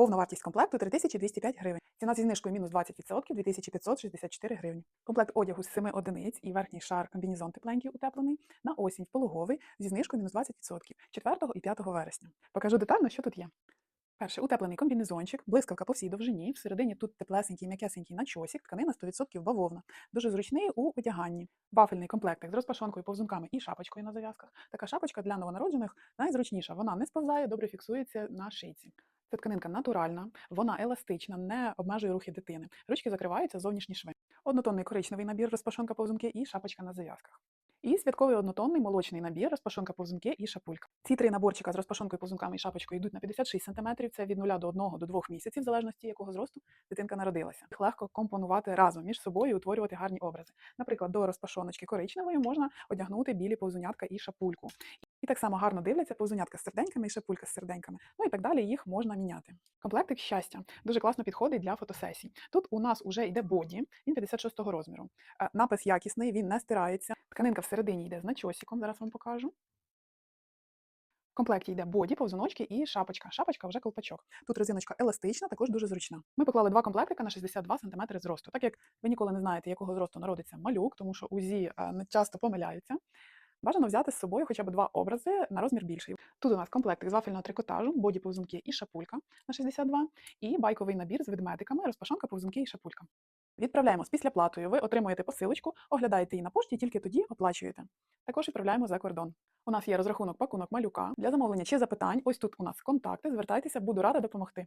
Повна вартість комплекту 3205 гривень. Ціна зі знижкою мінус 20% 2564 гривні. Комплект одягу з 7 одиниць і верхній шар комбінезон тепленький утеплений на осінь пологовий зі знижкою мінус 20% 4 і 5 вересня. Покажу детально, що тут є. Перше, утеплений комбінезончик, блискавка по всій довжині. Всередині тут теплесенький, м'якесенький начосик, тканина 100% бавовна. Дуже зручний у одяганні. Вафельний комплектик з розпашонкою, повзунками і шапочкою на зав'язках. Така шапочка для новонароджених найзручніша. Вона не сповзає, добре фіксується на шийці. Ця тканинка натуральна, вона еластична, не обмежує рухи дитини. Ручки закриваються, зовнішні шви. Однотонний коричневий набір, розпашонка повзунки і шапочка на зав'язках. І святковий однотонний молочний набір, розпашонка повзунки і шапулька. Ці три наборчика з розпашонкою, повзунками і шапочкою йдуть на 56 см, це від 0 до 1 до 2 місяців, в залежності якого зросту дитинка народилася. Їх легко компонувати разом між собою і утворювати гарні образи. Наприклад, до розпашоночки коричневої можна одягнути білі повзунятка і шапульку. І так само гарно дивляться повзунятка з серденьками і шапулька з серденьками. Ну і так далі їх можна міняти. Комплектик щастя дуже класно підходить для фотосесій. Тут у нас уже йде боді, він 56-го розміру. Е, Напис якісний, він не стирається. Тканинка всередині йде з начосиком, зараз вам покажу. В комплекті йде боді, повзуночки і шапочка. Шапочка вже колпачок. Тут резиночка еластична, також дуже зручна. Ми поклали два комплектика на 62 см зросту. Так як ви ніколи не знаєте, якого зросту народиться малюк, тому що УЗІ не часто помиляються. Бажано взяти з собою хоча б два образи на розмір більший. Тут у нас комплектик з вафельного трикотажу, боді повзунки і шапулька на 62, і байковий набір з ведмедиками, розпашонка, повзунки і шапулька. Відправляємо з післяплатою. Ви отримуєте посилочку, оглядаєте її на пошті, тільки тоді оплачуєте. Також відправляємо за кордон. У нас є розрахунок пакунок малюка для замовлення чи запитань. Ось тут у нас контакти. Звертайтеся, буду рада допомогти.